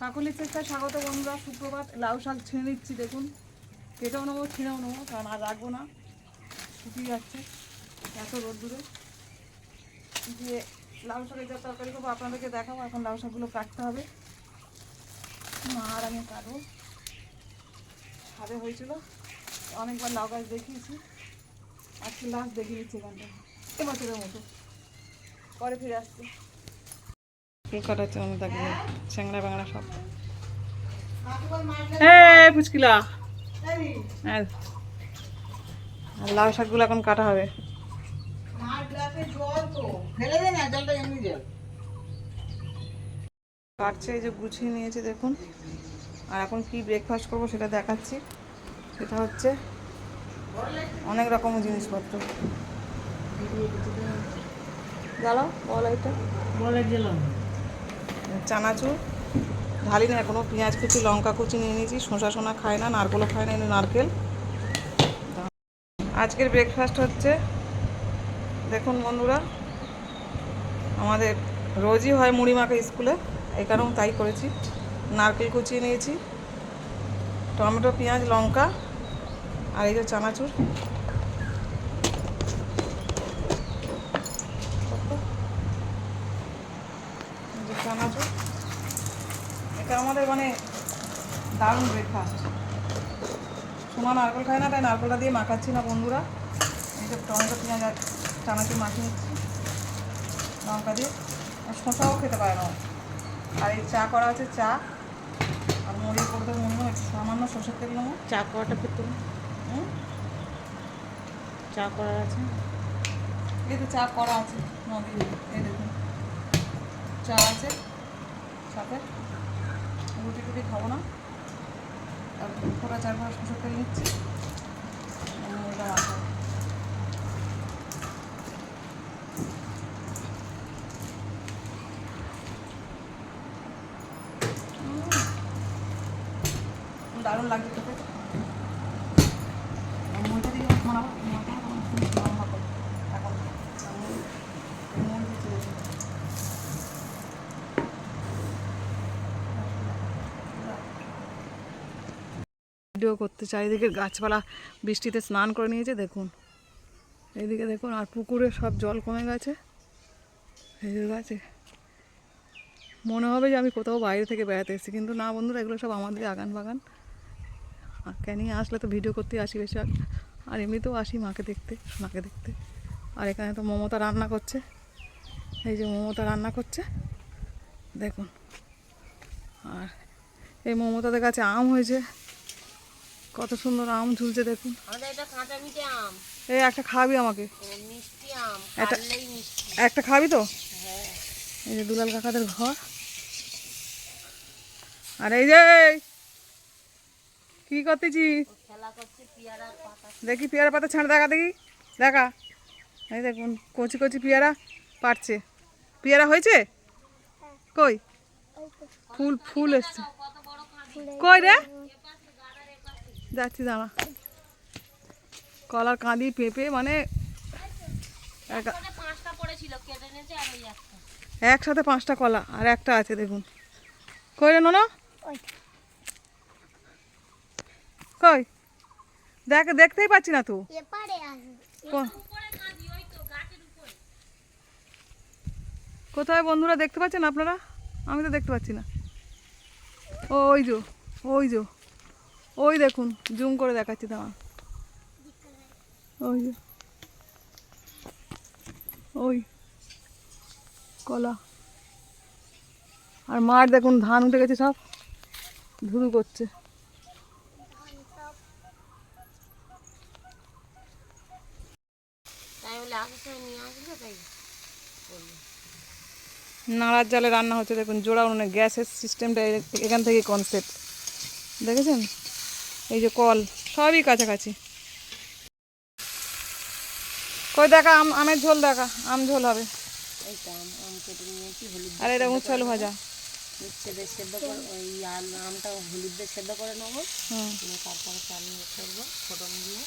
কাকলির চেষ্টায় স্বাগত বন্ধুরা, সুপ্রভাত। লাউ শাক ছিঁড়ে নিচ্ছি দেখুন। কেটেও নেব, ছিঁড়েও নেব, কারণ আর রাখব না। শুকিয়ে যাচ্ছে এত রোদ্দুরে। দিয়ে লাউ শাকের যা তরকারি করব, আপনাদেরকে দেখাবো। এখন লাউ শাকগুলো কাটতে হবে। মা আর আমি কাটবো। ছাদে হয়েছিল। অনেকবার লাউ গাছ দেখিয়েছি। আজকে লাস্ট দেখিয়ে দিচ্ছি এখানটা এবছরের মতো। পরে ফিরে আসছি। ফুল কাটাচ্ছে অনেক দেখবে চ্যাংড়া ব্যাংড়া সব। হ্যাঁ ফুচকিলা হ্যাঁ আর লাউ শাকগুলো এখন কাটা হবে। কাটছে এই যে গুছিয়ে নিয়েছে দেখুন। আর এখন কি ব্রেকফাস্ট করব সেটা দেখাচ্ছি। সেটা হচ্ছে অনেক রকম জিনিসপত্র। গেল বল এটা। বলে গেলাম চানাচুর, ঢালি না এখনও, পেঁয়াজ কুচি, লঙ্কা কুচি নিয়ে নিয়েছি শসা সোনা খায় না, নারকেলও খায় না নারকেল। আজকের ব্রেকফাস্ট হচ্ছে, দেখুন বন্ধুরা, আমাদের রোজই হয় মুড়ি মাখা স্কুলে, এই কারণেও তাই করেছি। নারকেল কুচিয়ে নিয়েছি টমেটো, পেঁয়াজ, লঙ্কা, আর এই যে চানাচুর এই যে চানাচুর আমাদের মানে দারুণ ব্রেকফাস্ট সোমা নারকেল খায় না তাই নারকেলটা দিয়ে মাখাচ্ছি না বন্ধুরা। এইসব টমেটো পেঁয়াজ আর চানাচুর মাখিয়ে নিচ্ছি। লঙ্কা দিয়ে। আর শসাও খেতে পারে না আর এই চা করা আছে চা। আর মুড়ি করতে মুড়ি নেব একটু সামান্য সর্ষের তেল নেব। চা করাটা পেতো? চা করার আছে? এই তো চা করা আছে নদী এই দেখুন। চা আছে সাথে। রুটি টুটি খাব না। ফোটা চার পাঁচ সরষের তেল নিচ্ছি। দারুণ লাগছে তোকে মুড়িটা দিয়ে বানাবো মুড়িটা খুব লম্বা করে এখন আমি এই মুড়ি দিয়ে চেয়েছি ভিডিও করতে চারিদিকে গাছপালা বৃষ্টিতে স্নান করে নিয়েছে, দেখুন। এইদিকে দেখুন, আর পুকুরে সব জল কমে গেছে। এই গাছে। মনে হবে যে আমি কোথাও বাইরে থেকে বেড়াতে এসেছি, কিন্তু না বন্ধুরা, এগুলো সব আমাদের আগান বাগান আর ক্যানিং আসলে তো ভিডিও করতে আসি বেশি আর এমনিতেও আসি মাকে দেখতে মাকে দেখতে। আর এখানে তো মমতা রান্না করছে। এই যে মমতা রান্না করছে। দেখুন। আর এই মমতাদের কাছে আম হয়েছে। কত সুন্দর আম ঝুলছে দেখুন। একটা খাবি আমাকে? একটা খাবি তো? হ্যাঁ। এই যে দুলাল কাকাদের ঘর। আর এই যে কি করতেছি দেখি পেয়ারা পাতা ছাড় দেখা দেখি। দেখা। এই দেখুন কচি কচি পেয়ারা পারছে পেয়ারা হয়েছে? কই? ফুল ফুল এসছে। কই রে? যাচ্ছি দাঁড়া। কলার কাঁদি পেঁপে মানে একসাথে পাঁচটা কলা আর একটা আছে দেখুন। কই রে নোনো? কই? দেখ দেখতেই পাচ্ছি না তো। কো- কোথায় বন্ধুরা দেখতে পাচ্ছেন আপনারা? আমি তো দেখতে পাচ্ছি না। ওই যো ওই যো। ওই দেখুন, জুম করে দেখাচ্ছি, দাঁড়া। ওই ওই। কলা। আর মাঠ দেখুন, ধান উঠে গেছে সব। ধুধু করছে। নাড়ার জালে রান্না হচ্ছে, দেখুন, জোড়া উনুনে গ্যাসের সিস্টেমটা এখান থেকে কনসেপ্ট দেখেছেন? এই যে কল সবই কাছাকাছি। কই দেখা আম আমের ঝোল দেখা আম ঝোল হবে। এই আম আম কেটে নিয়েছি আর এটা উচ্ছালু ভাজা। সেদ্ধ করে ওই আমটা হলুদ দিয়ে সেদ্ধ করে নেব। তারপরে চাল নিয়ে করব ফোটন দিয়ে।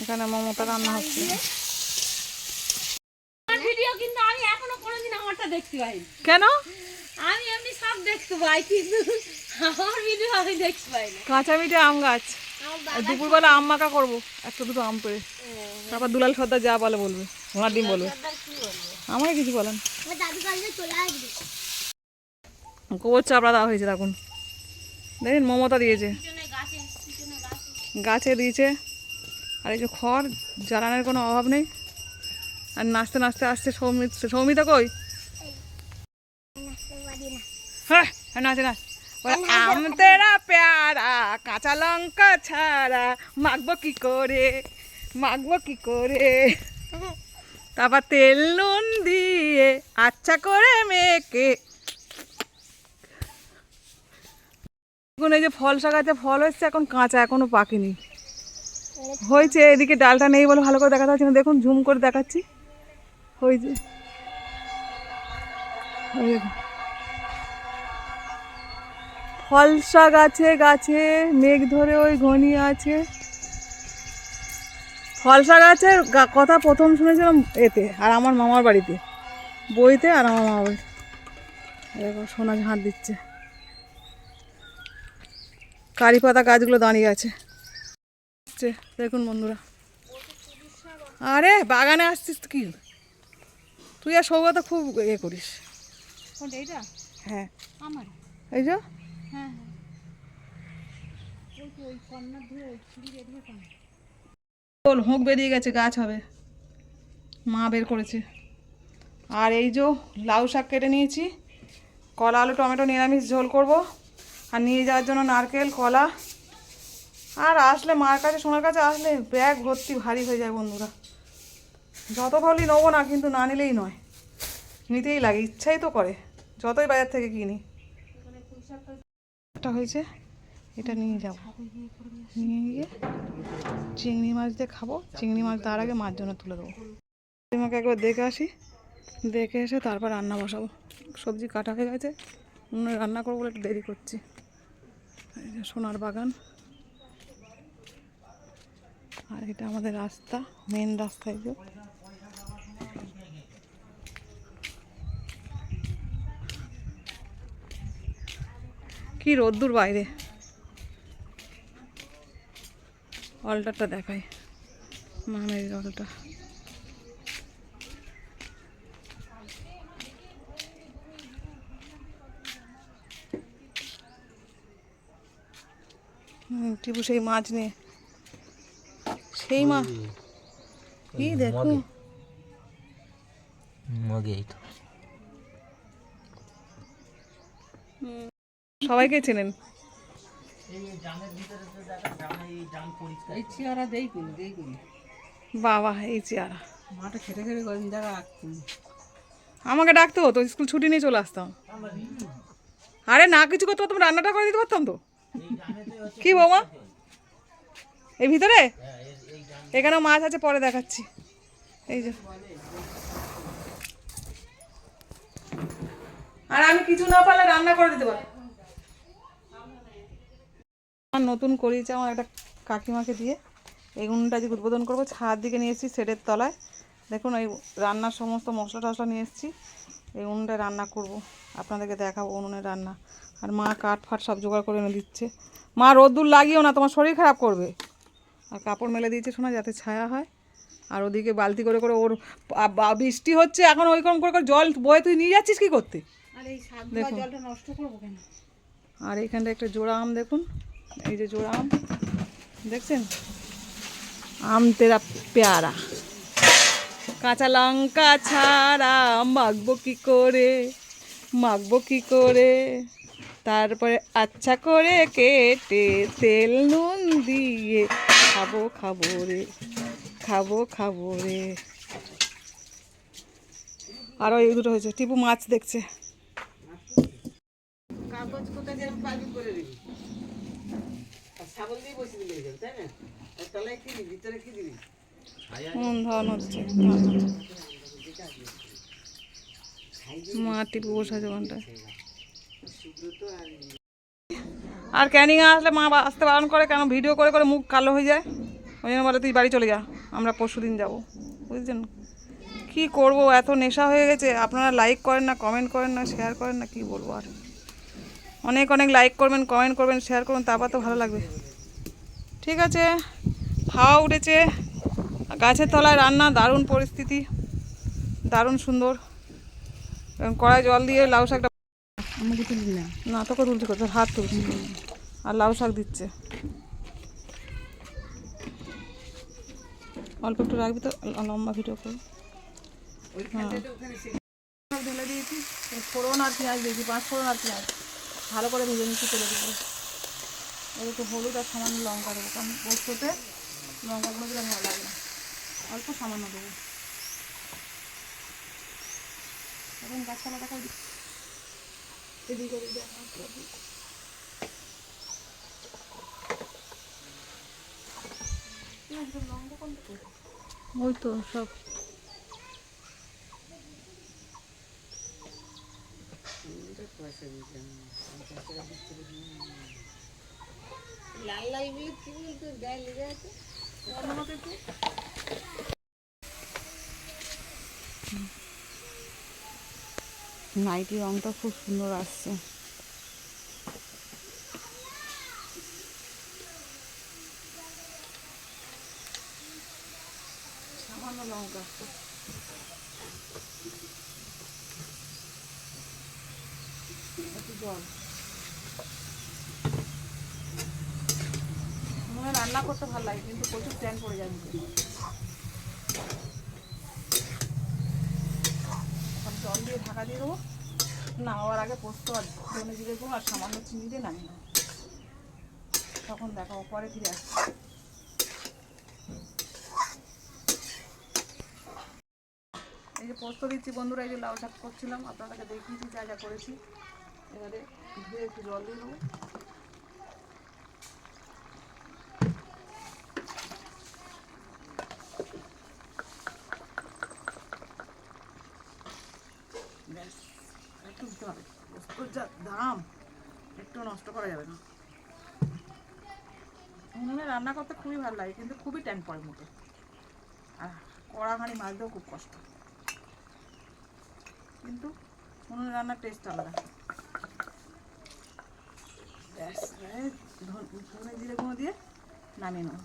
এখানে মমতা রান্না হচ্ছে। ভিডিও কিন্তু আমি এখনও কোনোদিন আমারটা দেখতে পাইনি। কেন? আমি এমনি সব দেখতে পাই কিন্তু আমার ভিডিও আমি দেখতে পাই না। কাঁচা মিঠে আম গাছ। দুপুরবেলা আম মাখা করব একটা দুটো আম পেড়ে তারপর দুলাল সর্দার যা বলে বলবে ওনার ডিম বলবে। আমাকে কিছু বলেন। গোবর চাপড়া দেওয়া হয়েছে দেখুন। দেখেন মমতা দিয়েছে। গাছে দিয়েছে। আর এই যে খড় জ্বালানোর কোনো অভাব নেই। আর নাচতে নাচতে আসছে সৌমিত সৌমিতা কই হ্যাঁ হ্যাঁ, নাচে নাচ আম তেরা পেয়ারা কাঁচা লঙ্কা ছাড়া। মাখবো কি করে? মাখবো কি করে? তারপর তেল নুন দিয়ে আচ্ছা করে মেখে। এখন এই যে ফল শাকাতে ফল হচ্ছে এখন কাঁচা এখনও পাকেনি। হয়েছে এদিকে ডালটা নেই বলে ভালো করে দেখাতে পারছি না। দেখুন ঝুম করে দেখাচ্ছি। হয়েছে। দেখুন। ফলসা গাছে গাছে মেঘ ধরে ওই ঘনিয়ে আছে। ফলসা গাছের কথা প্রথম শুনেছিলাম এতে আর আমার মামার বাড়িতে। বইতে আর আমার মামার বাড়িতে। সোনা ঝাঁট দিচ্ছে। কারি পাতা গাছগুলো দাঁড়িয়ে আছে। দেখুন বন্ধুরা। আরে বাগানে আসছিস কি? তুই আর সৌগত খুব ইয়ে করিস। হ্যাঁ। এই যে? হ্যাঁ হ্যাঁ। ওই তো ওই ছুরি বেরিয়ে হোঁক বেরিয়ে গেছে গাছ হবে। মা বের করেছে। আর এই যে লাউ শাক কেটে নিয়েছি কলা আলু টমেটো নিরামিষ ঝোল করব। আর নিয়ে যাওয়ার জন্য নারকেল কলা। আর আসলে মার কাছে সোনার কাছে আসলে ব্যাগ ভর্তি ভারী হয়ে যায় বন্ধুরা। যত ভাবলি নেব না কিন্তু না নিলেই নয়। নিতেই লাগে ইচ্ছাই তো করে। যতই বাজার থেকে কিনি। এটা হয়েছে? এটা নিয়ে যাব। নিয়ে গিয়ে চিংড়ি মাছ দিয়ে খাব। চিংড়ি মাছ তার আগে মাছ জন্য তুলে দেবো। মাকে একবার দেখে আসি। দেখে এসে তারপর রান্না বসাবো। সবজি কাটা হয়ে গেছে। রান্না করব বলে একটু দেরি করছি। সোনার বাগান। আর এটা আমাদের রাস্তা মেন রাস্তা এই যে। কি রোদ্দুর বাইরে। অলটারটা দেখাই। মামের অলটা। টিপু সেই মাছ নিয়ে সেই মাছ কি দেখো মগে। এই তো। সবাইকে চেনেন। বাবা এই চেয়ারা আমাকে ডাকতে হতো স্কুল ছুটি নিয়ে চলে আসতাম। আরে না কিছু করতে পারতাম রান্নাটা করে দিতে পারতাম তো? কি বৌমা? এই ভিতরে? এখানেও মাছ আছে পরে দেখাচ্ছি। এই যে। আর আমি কিছু না পারলে রান্না করে দিতে পারি আমার নতুন করিয়েছে আমার একটা কাকিমাকে দিয়ে এই উনুনটা আজকে উদ্বোধন করব। ছাদ দিকে নিয়ে এসেছি সেটের তলায়। দেখুন ওই রান্নার সমস্ত মশলা টশলা নিয়ে এসেছি। এই উনুনটায় রান্না করব। আপনাদেরকে দেখাবো উনুনের রান্না। আর মা কাঠ ফাট সব জোগাড় করে এনে দিচ্ছে। মা রোদ্দুর লাগিও না তোমার শরীর খারাপ করবে। আর কাপড় মেলে দিয়েছে শোনা যাতে ছায়া হয়। আর ওদিকে বালতি করে করে ওর বৃষ্টি হচ্ছে এখন ওইরকম করে করে জল বয়ে তুই নিয়ে যাচ্ছিস কি করতে? আর এই দেখুন। জলটা নষ্ট করব কেন? আর এইখানটা একটা জোড়া আম দেখুন। এই যে জোড়া আম দেখছেন? আম তেরা পেয়ারা। কাঁচা লঙ্কা ছাড়া মাখবো কি করে? মাখবো কি করে? তারপরে আচ্ছা করে কেটে তেল নুন দিয়ে খাব খাব রে খাব খাব রে। আরও এই দুটো হয়েছে। টিপু মাছ দেখছে কাগজ কোথায় যেরকম পাবি করে দিবি আর ছাগল দিয়ে বসে দিলে তাই না? কি ভিতরে কি দিবি ধান হচ্ছে আর ক্যানিং আসলে মা আসতে বারণ করে কেন? ভিডিও করে করে মুখ কালো হয়ে যায়। ওই জন্য বলে, তুই বাড়ি চলে যা, আমরা পরশু দিন যাব। বুঝছেন? কি করব? এত নেশা হয়ে গেছে। আপনারা লাইক করেন না কমেন্ট করেন না শেয়ার করেন না, কি বলব আর? অনেক অনেক লাইক করবেন কমেন্ট করবেন শেয়ার করবেন তারপর তো ভালো লাগবে। ঠিক আছে? হাওয়া উঠেছে। গাছের তলায় রান্না দারুণ পরিস্থিতি দারুণ সুন্দর। কড়াই জল দিয়ে লাউ শাকটা আমাকে না? না তোকে তুলছি কোথাও হাত তুলছি। আর লাউ শাক দিচ্ছে। অল্প একটু রাখবি তো লম্বা ভিডিও করে। হ্যাঁ। ঢেলে দিয়েছি। ফোড়ন আর পেঁয়াজ দিয়েছি পাঁচ ফোড়ন আর পেঁয়াজ। ভালো করে ভেজে নিচ্ছি তেলে দেবো এবার একটু হলুদ আর সামান্য লঙ্কা দেবো কারণ পোস্ততে লঙ্কাগুলো দিলে ভালো লাগে না। অল্প সামান্য দেবো। এখন দেখা করবি। ওই তো সব। লাল লালগুলো কি বলতো গায়ে লেগে আছে। নাইটি রংটা খুব সুন্দর আসছে। সামান্য লঙ্কা একটু জল মনে হয় রান্না করতে ভালো লাগে, কিন্তু প্রচুর ট্যান পড়ে যায় মুখে এখন জল দিয়ে ঢাকা দিয়ে দেবো। নামাবার আগে পোস্ত আর ধনে জিরে গুঁড়ো আর সামান্য চিনি দিয়ে নামিয়ে তখন দেখাবো পরে ফিরে আসছি। এই যে পোস্ত দিচ্ছি বন্ধুরা, এই যে লাউ শাক করছিলাম, আপনাদেরকে দেখিয়েছি, যা যা করেছি। এবারে ধুয়ে একটু জল দিয়ে দেবো ব্যাস একটু দিতে হবে পোস্তর দাম একটু নষ্ট করা যাবে না। উনুনে রান্না করতে খুবই ভালো লাগে, কিন্তু খুবই ট্যান পড়ে মুখে। আর কড়া হাঁড়ি মাছতেও খুব কষ্ট। কিন্তু উনুনে রান্নার টেস্ট আলাদা। ব্যাস ধনে জিরে গুঁড়ো দিয়ে নামিয়ে নেব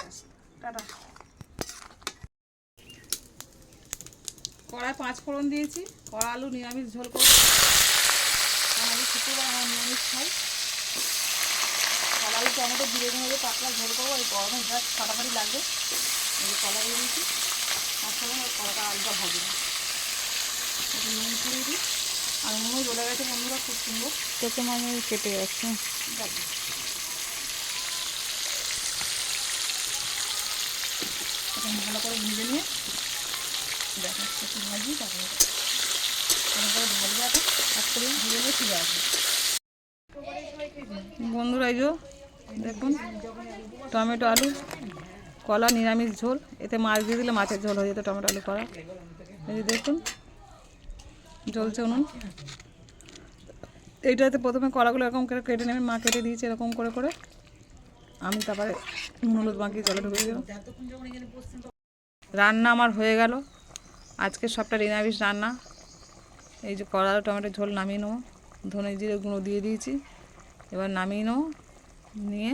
ব্যাস, টাটা কড়ায় পাঁচ ফোড়ন দিয়েছি কড়া আলু নিরামিষ ঝোল করে আমি শুক্রবার আমার নিরামিষ খাই। কলা আলু টমেটো জিরে গুঁড়ো দিয়ে পাতলা ঝোল করব। এই গরমে যা ফাটাফাটি লাগবে এই কলা দিয়ে দিয়েছি। পাঁচ ফোড়ন আর কলাটা আলুটা ভাজি না একটু নুন ছড়িয়ে দিই। আর নুনও জ্বলে গেছে বন্ধুরা খুব সুন্দর। তোকে মানে কেটে যাচ্ছে দেখো। ভালো করে ভেজে নিয়ে বন্ধুরা, এই দেখুন, টমেটো আলু, কলা, নিরামিষ ঝোল, এতে মাছ দিয়ে দিলে মাছের ঝোল হয়ে যেত টমেটো আলু করা। এই যে দেখুন, জ্বলছে উনুন। এইটাতে প্রথমে কলাগুলো এরকম করে কেটে নেবেন মা কেটে দিয়েছে এরকম করে করে। আমি তারপরে হলুদ মাখিয়ে জলে ঢুকে দিলাম। রান্না আমার হয়ে গেল। আজকে সবটা নিরামিষ রান্না। এই যে কড়া টমেটো ঝোল নামিয়ে নেব। ধনে জিরে গুঁড়ো দিয়ে দিয়েছি। এবার নামিয়ে নেব। নিয়ে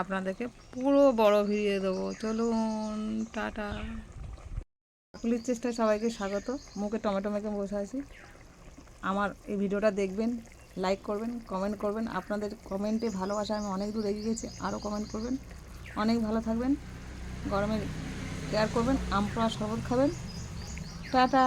আপনাদেরকে পুরো বড় ভিড়িয়ে দেবো। চলুন, টাটা। পুলির চেষ্টায় সবাইকে স্বাগত। মুখে টমেটো মেখে বসে আছি। আমার এই ভিডিওটা দেখবেন, লাইক করবেন, কমেন্ট করবেন। আপনাদের কমেন্টে ভালোবাসা আমি অনেক দূর এগিয়ে গেছি, আরও কমেন্ট করবেন। অনেক ভালো থাকবেন। গরমে কেয়ার করবেন, আমপড়া শরবত খাবেন। টাটা